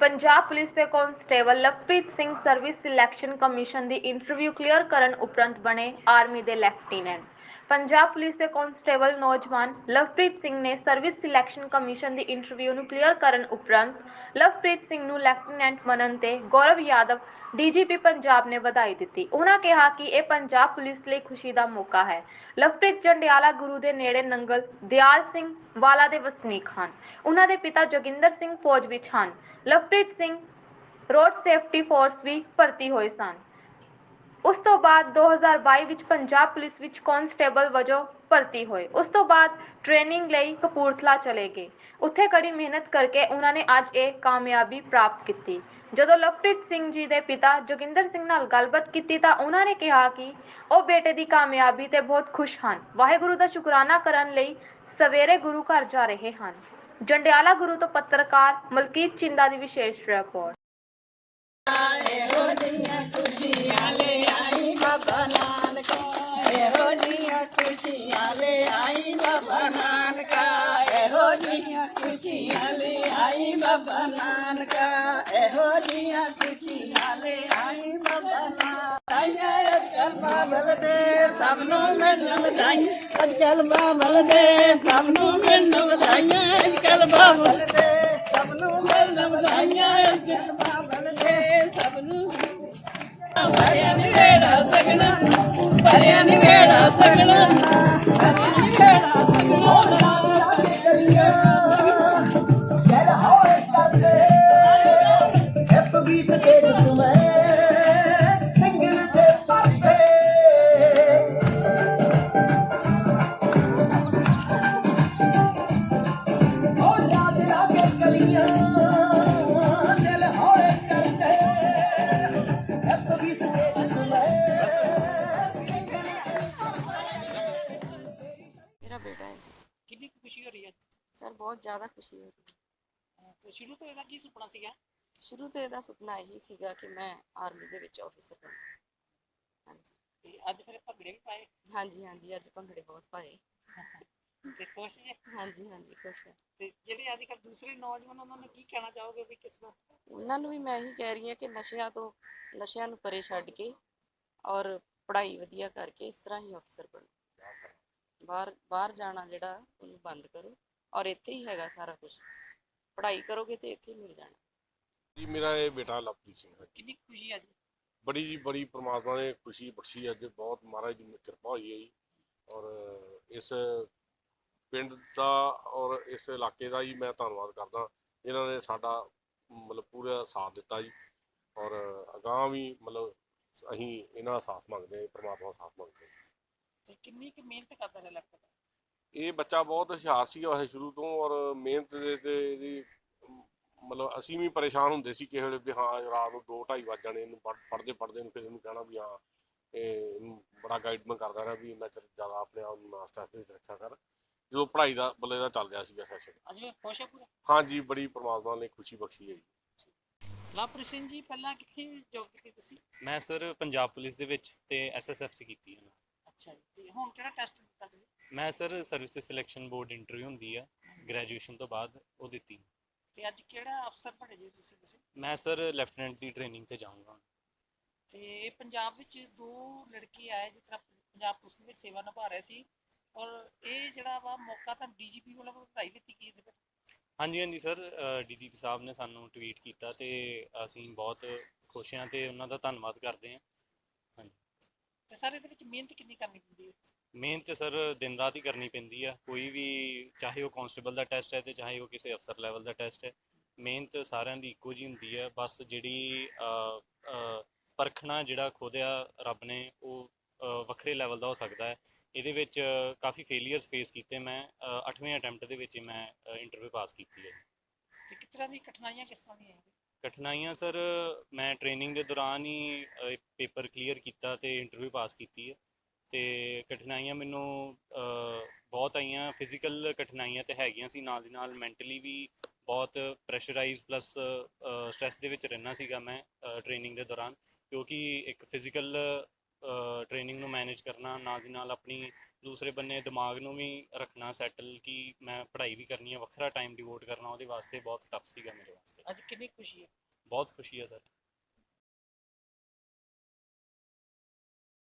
Police ਦੇ constable Lovepreet Singh service selection commission ਦੀ interview clear ਕਰਨ ਉਪਰੰਤ ਬਣੇ ਆਰਮੀ ਦੇ ਲੈਫਟੀਨੈਂਟ। ਪੰਜਾਬ ਪੁਲਿਸ ਦੇ ਕਾਂਸਟੇਬਲ ਨੌਜਵਾਨ ਲਵਪ੍ਰੀਤ ਸਿੰਘ ਨੇ ਸਰਵਿਸ ਸਿਲੈਕਸ਼ਨ ਕਮਿਸ਼ਨ ਦੀ ਇੰਟਰਵਿਊ ਨੂੰ ਕਲੀਅਰ ਕਰਨ ਉਪਰੰਤ ਲਵਪ੍ਰੀਤ ਸਿੰਘ ਨੂੰ ਲੈਫਟੀਨੈਂਟ ਬਣਨ ਤੇ ਗੌਰਵ ਯਾਦਵ ਡੀਜੀਪੀ ਪੰਜਾਬ ਨੇ ਵਧਾਈ ਦਿੱਤੀ। ਉਹਨਾਂ ਕਿਹਾ ਕਿ ਇਹ ਪੰਜਾਬ ਪੁਲਿਸ ਲਈ ਖੁਸ਼ੀ ਦਾ ਮੌਕਾ ਹੈ। ਲਵਪ੍ਰੀਤ ਜੰਡਿਆਲਾ ਗੁਰੂ ਦੇ ਨੇੜੇ ਨੰਗਲ, ਦਿਆਲ ਸਿੰਘ ਵਾਲਾ ਦੇ ਵਸਨੀਕ ਹਨ। ਉਹਨਾਂ ਦੇ ਪਿਤਾ ਜੋਗਿੰਦਰ ਸਿੰਘ ਫੌਜ ਵਿੱਚ ਹਨ। Lovepreet Singh road safety force ਵੀ ਭਰਤੀ ਹੋਏ ਸਨ। ਉਸ ਤੋਂ ਬਾਅਦ 2022 ਵਿੱਚ ਪੰਜਾਬ ਪੁਲਿਸ ਵਿੱਚ ਕਾਂਸਟੇਬਲ ਵਜੋਂ ਭਰਤੀ ਹੋਏ। ਉਸ ਤੋਂ ਬਾਅਦ ਟ੍ਰੇਨਿੰਗ ਲਈ ਕਪੂਰਥਲਾ ਚਲੇ ਗਏ। ਉੱਥੇ ਕੜੀ ਮਿਹਨਤ ਕਰਕੇ ਉਹਨਾਂ ਨੇ ਅੱਜ ਇਹ ਕਾਮਯਾਬੀ ਪ੍ਰਾਪਤ ਕੀਤੀ। ਜਦੋਂ ਲਵਪ੍ਰੀਤ ਸਿੰਘ ਜੀ ਦੇ ਪਿਤਾ ਜੋਗਿੰਦਰ ਸਿੰਘ ਨਾਲ ਗੱਲਬਾਤ ਕੀਤੀ ਤਾਂ ਉਹਨਾਂ ਨੇ ਕਿਹਾ ਕਿ ਉਹ ਬੇਟੇ ਦੀ ਕਾਮਯਾਬੀ ਤੇ ਬਹੁਤ ਖੁਸ਼ ਹਨ। ਵਾਹਿਗੁਰੂ ਦਾ ਸ਼ੁਕਰਾਨਾ ਕਰਨ ਲਈ ਸਵੇਰੇ ਗੁਰੂ ਘਰ ਜਾ ਰਹੇ ਹਨ। ਜੰਡਿਆਲਾ ਗੁਰੂ ਤੋਂ ਪੱਤਰਕਾਰ ਮਲਕੀਤ ਚਿੰਦਾ ਦੀ ਵਿਸ਼ੇਸ਼ ਰਿਪੋਰਟ। ਖੁਸ਼ੀਆਂ ਲੈ ਆਈ ਬਾਬਾ ਨਾਨਕਾ ਇਹੋ ਜੀਆਂ ਖੁਸ਼ੀਆਂ ਲੈ ਆਈ ਬਾਬਾ ਨਾਨਕਾ ਇਹੋ ਜੀਆਂ ਖੁਸ਼ੀਆਂ ਲੈ ਆਈ ਬਾਬਾ ਨਾਨਕਾ ਇਹੋ ਜੀਆਂ ਖੁਸ਼ੀਆਂ ਲੈ ਆਈ ਬਾਬਾ ਨਾਨਕਾ ਅਜਕਲ ਬਾਬਲ ਸਭ ਨੂੰ ਮੈਨੂੰ ਵਧਾਈ ਅਜਕਲ ਬਾਬਲ ਦੇ ਸਭ ਨੂੰ ਮੈਨੂੰ ਵਧਾਈਆਂ ਅਜਕਲ ਬਾਬਲ ਦੇ ਖੁਸ਼ੀ ਹੋ ਰਹੀ ਹੈ ਸਰ ਬਹੁਤ ਜ਼ਿਆਦਾ ਖੁਸ਼ੀ ਹੋ ਰਹੀ ਹੈ ਅਹ ਤੇ ਸ਼ੁਰੂ ਤੋਂ ਇਹਦਾ ਕੀ ਸੁਪਨਾ ਸੀਗਾ ਸ਼ੁਰੂ ਤੋਂ ਇਹਦਾ ਸੁਪਨਾ ਇਹੀ ਸੀਗਾ ਕਿ ਮੈਂ ਆਰਮੀ ਦੇ ਵਿੱਚ ਆਫੀਸਰ ਬਣਾ ਹਾਂਜੀ ਤੇ ਅੱਜ ਫਿਰ ਭੰਗੜੇ ਵੀ ਪਾਏ ਹਾਂਜੀ ਹਾਂਜੀ ਅੱਜ ਭੰਗੜੇ ਬਹੁਤ ਪਾਏ ਤੇ ਖੁਸ਼ ਜੀ ਹਾਂਜੀ ਹਾਂਜੀ ਖੁਸ਼ ਹਾਂ। ਤੇ ਜਿਹੜੇ ਅੱਜ ਕੱਲ੍ਹ ਦੂਸਰੇ ਨੌਜਵਾਨ ਉਹਨਾਂ ਨੂੰ ਕੀ ਕਹਿਣਾ ਚਾਹੋਗੇ ਵੀ ਕਿਸ ਤਰ੍ਹਾਂ ਉਹਨਾਂ ਨੂੰ ਵੀ ਮੈਂ ਇਹੀ ਕਹਿ ਰਹੀ ਹਾਂ ਕਿ ਨਸ਼ਿਆਂ ਤੋਂ ਨਸ਼ਿਆਂ ਨੂੰ ਪਰੇ ਛੱਡ ਕੇ ਔਰ ਪੜ੍ਹਾਈ ਵਧੀਆ ਕਰਕੇ ਇਸ ਤਰ੍ਹਾਂ ਹੀ ਆਫੀਸਰ ਬਣੋ ਬਾਹਰ ਬਾਹਰ ਜਾਣਾ ਜਿਹੜਾ ਉਹਨੂੰ ਬੰਦ ਕਰੋ। ਔਰ ਇੱਥੇ ਹੀ ਹੈਗਾ ਸਾਰਾ ਕੁਝ ਪੜ੍ਹਾਈ ਕਰੋਗੇ ਤੇ ਇੱਥੇ ਹੀ ਮਿਲ ਜਾਣਾ। ਜੀ ਮੇਰਾ ਇਹ ਬੇਟਾ ਲਵਪ੍ਰੀਤ ਸਿੰਘ ਹੈ। ਕਿੰਨੀ ਖੁਸ਼ੀ ਅੱਜ ਬੜੀ ਜੀ ਬੜੀ ਪ੍ਰਮਾਤਮਾ ਨੇ ਖੁਸ਼ੀ ਬਖਸ਼ੀ ਅੱਜ ਬਹੁਤ ਮਹਾਰਾਜ ਦੀ ਕਿਰਪਾ ਹੋਈ ਹੈ ਜੀ। ਔਰ ਇਸ ਪਿੰਡ ਦਾ ਔਰ ਇਸ ਇਲਾਕੇ ਦਾ ਜੀ ਮੈਂ ਧੰਨਵਾਦ ਕਰਦਾ। ਜਿਨ੍ਹਾਂ ਨੇ ਸਾਡਾ ਮਤਲਬ ਪੂਰਾ ਸਾਥ ਦਿੱਤਾ ਜੀ। ਔਰ ਅਗਾਂਹ ਵੀ ਮਤਲਬ ਅਸੀਂ ਇਹਨਾਂ ਦਾ ਸਾਥ ਮੰਗਦੇ ਹਾਂ ਪ੍ਰਮਾਤਮਾ ਦਾ ਸਾਥ ਮੰਗਦੇ ਹਾਂ। ਤੇ ਕਿੰਨੀ ਕੁ ਮਿਹਨਤ ਕਰਦਾ ਰਿਹਾ ਲੈਪਟਾਪ ਇਹ ਬੱਚਾ ਬਹੁਤ ਹੁਸ਼ਿਆਰ ਸੀ ਵੈਸੇ ਸ਼ੁਰੂ ਤੋਂ ਔਰ ਮਿਹਨਤ ਦੇ ਤੇ ਇਹਦੀ ਮਤਲਬ ਅਸੀਂ ਵੀ ਪਰੇਸ਼ਾਨ ਹੁੰਦੇ ਸੀ ਕਿਸੇ ਵੇਲੇ ਵੀ ਹਾਂ ਰਾਤ ਨੂੰ 2:30 ਵੱਜ ਜਾਣੇ ਇਹਨੂੰ ਪੜ੍ਹਦੇ ਪੜ੍ਹਦੇ ਨੂੰ ਫਿਰ ਇਹਨੂੰ ਕਹਿਣਾ ਵੀ ਹਾਂ ਇਹ ਬੜਾ ਗਾਈਡ ਮੈਂ ਕਰਦਾ ਰਿਹਾ ਵੀ ਇੰਨਾ ਚਿਰ ਜ਼ਿਆਦਾ ਆਪਣੇ ਆਪ ਨੂੰ ਨਾ ਸਟ੍ਰੈਸ ਦੇ ਵਿੱਚ ਰੱਖਿਆ ਕਰ। ਜਦੋਂ ਪੜ੍ਹਾਈ ਦਾ ਬੱਲੇ ਦਾ ਚੱਲ ਰਿਹਾ ਸੀਗਾ ਸੈਸ਼ਨ ਅੱਜ ਵੀ ਖੁਸ਼ ਹੈ ਪੂਰਾ? ਹਾਂਜੀ ਬੜੀ ਪ੍ਰਮਾਤਮਾ ਨੇ ਖੁਸ਼ੀ ਬਖਸ਼ੀ ਹੈ ਜੀ। ਸਿੰਘ ਜੀ ਪਹਿਲਾਂ ਕਿੱਥੇ ਜੌਬ ਕੀਤੀ ਤੁਸੀਂ? ਮੈਂ ਸਰ ਪੰਜਾਬ ਪੁਲਿਸ ਦੇ ਵਿੱਚ ਤੇ ਐਸਐਸਐਫ ਚ ਕੀਤੀ ਹੈ। ਅੱਛਾ ਜੀ ਤੇ ਹੁਣ ਕਿਹੜਾ ਟੈਸਟ ਦਿੱਤਾ ਤੁਸੀਂ? ਮੈਂ sir service selection board interview ਹੁੰਦੀ ਆ ਗ੍ਰੈਜੂਏਸ਼ਨ ਤੋਂ ਬਾਅਦ ਉਹ ਦਿੱਤੀ। ਤੇ ਅੱਜ ਕਿਹੜਾ ਅਫਸਰ ਬਣੇ ਜੀ ਤੁਸੀਂ ਤੁਸੀਂ ਮੈਂ ਸਰ ਲੈਫਟੀਨੈਂਟ ਦੀ ਟ੍ਰੇਨਿੰਗ ਤੇ ਜਾਊਂਗਾ। ਤੇ ਇਹ ਪੰਜਾਬ ਵਿੱਚ ਦੋ ਲੜਕੀ ਆਏ ਜਿਸ ਤਰ੍ਹਾਂ ਪੰਜਾਬ ਪੁਲਿਸ ਵਿੱਚ ਸੇਵਾ ਨਿਭਾ ਰਹੇ ਸੀ ਔਰ ਇਹ ਜਿਹੜਾ ਵਾ ਮੌਕਾ ਤਾਂ ਡੀਜੀਪੀ ਵੱਲੋਂ ਵਧਾਈ ਦਿੱਤੀ ਗਈ ਇਹਦੇ ਵਿੱਚ। ਹਾਂਜੀ ਹਾਂਜੀ ਸਰ ਡੀਜੀਪੀ ਸਾਹਿਬ ਨੇ ਸਾਨੂੰ ਟਵੀਟ ਕੀਤਾ ਤੇ ਅਸੀਂ ਬਹੁਤ ਖੁਸ਼ ਹਾਂ ਤੇ ਉਹਨਾਂ ਦਾ ਧੰਨਵਾਦ ਕਰਦੇ ਹਾਂ। ਤੇ ਸਰ ਇਹਦੇ ਵਿੱਚ ਮਿਹਨਤ ਕਿੰਨੀ ਕਰਨੀ ਪੈਂਦੀ ਹੈ? ਮਿਹਨਤ ਸਰ ਦਿਨ ਰਾਤ ਹੀ ਕਰਨੀ ਪੈਂਦੀ ਆ। ਕੋਈ ਵੀ ਚਾਹੇ ਉਹ ਕਾਂਸਟੇਬਲ ਦਾ ਟੈਸਟ ਹੈ ਤੇ ਚਾਹੇ ਉਹ ਕਿਸੇ ਅਫਸਰ ਲੈਵਲ ਦਾ ਟੈਸਟ ਹੈ ਮਿਹਨਤ ਸਾਰਿਆਂ ਦੀ ਇੱਕੋ ਜੀ ਹੁੰਦੀ ਹੈ ਬਸ ਜਿਹੜੀ ਅ, ਅ, ਪਰਖਣਾ ਜਿਹੜਾ ਖੋਦਿਆ ਰੱਬ ਨੇ ਉਹ ਅ, ਵੱਖਰੇ ਲੈਵਲ ਦਾ ਹੋ ਸਕਦਾ ਹੈ। ਇਹਦੇ ਵਿੱਚ ਕਾਫੀ ਫੇਲਿਅਰਸ ਫੇਸ ਕੀਤੇ ਮੈਂ 8ਵੇਂ ਅਟੈਂਪਟ ਦੇ ਵਿੱਚ ਹੀ ਮੈਂ ਇੰਟਰਵਿਊ ਪਾਸ ਕੀਤੀ ਹੈ। ਤੇ ਕਿਸ ਤਰ੍ਹਾਂ ਦੀ ਕਠਿਨਾਈਆਂ ਕਿਸ ਤਰ੍ਹਾਂ ਦੀਆਂ ਆਈਆਂ ਕਠਿਨਾਈਆਂ ਸਰ, ਮੈਂ ਟ੍ਰੇਨਿੰਗ ਦੇ ਦੌਰਾਨ ਹੀ ਪੇਪਰ ਕਲੀਅਰ ਕੀਤਾ ਤੇ ਇੰਟਰਵਿਊ ਪਾਸ ਕੀਤੀ ਹੈ। ਤੇ ਕਠਿਨਾਈਆਂ ਮੈਨੂੰ ਬਹੁਤ ਆਈਆਂ ਫਿਜ਼ੀਕਲ ਕਠਿਨਾਈਆਂ ਤੇ ਹੈਗੀਆਂ ਸੀ। ਨਾਲ ਦੀ ਨਾਲ ਮੈਂਟਲੀ ਵੀ ਬਹੁਤ ਪ੍ਰੈਸ਼ਰਾਈਜ਼ ਪਲੱਸ ਸਟ੍ਰੈਸ ਦੇ ਵਿੱਚ ਰਹਿਣਾ ਸੀਗਾ ਮੈਂ ਟ੍ਰੇਨਿੰਗ ਦੇ ਦੌਰਾਨ। ਕਿਉਂਕਿ ਇੱਕ ਫਿਜ਼ੀਕਲ ਟ੍ਰੇਨਿੰਗ ਨੂੰ ਮੈਨੇਜ ਕਰਨਾ ਨਾਲ ਦੀ ਨਾਲ ਆਪਣੀ ਦੂਸਰੇ ਬੰਨੇ ਦਿਮਾਗ ਨੂੰ ਵੀ ਰੱਖਣਾ ਸੈਟਲ ਕਿ ਮੈਂ ਪੜ੍ਹਾਈ ਵੀ ਕਰਨੀ ਹੈ ਵੱਖਰਾ ਟਾਈਮ ਡਿਵੋਟ ਕਰਨਾ ਉਹਦੇ ਵਾਸਤੇ ਬਹੁਤ ਟਫ ਸੀਗਾ ਮੇਰੇ ਵਾਸਤੇ। ਅੱਜ ਕਿੰਨੀ ਖੁਸ਼ੀ ਹੈ? ਬਹੁਤ ਖੁਸ਼ੀ ਹੈ ਸਰ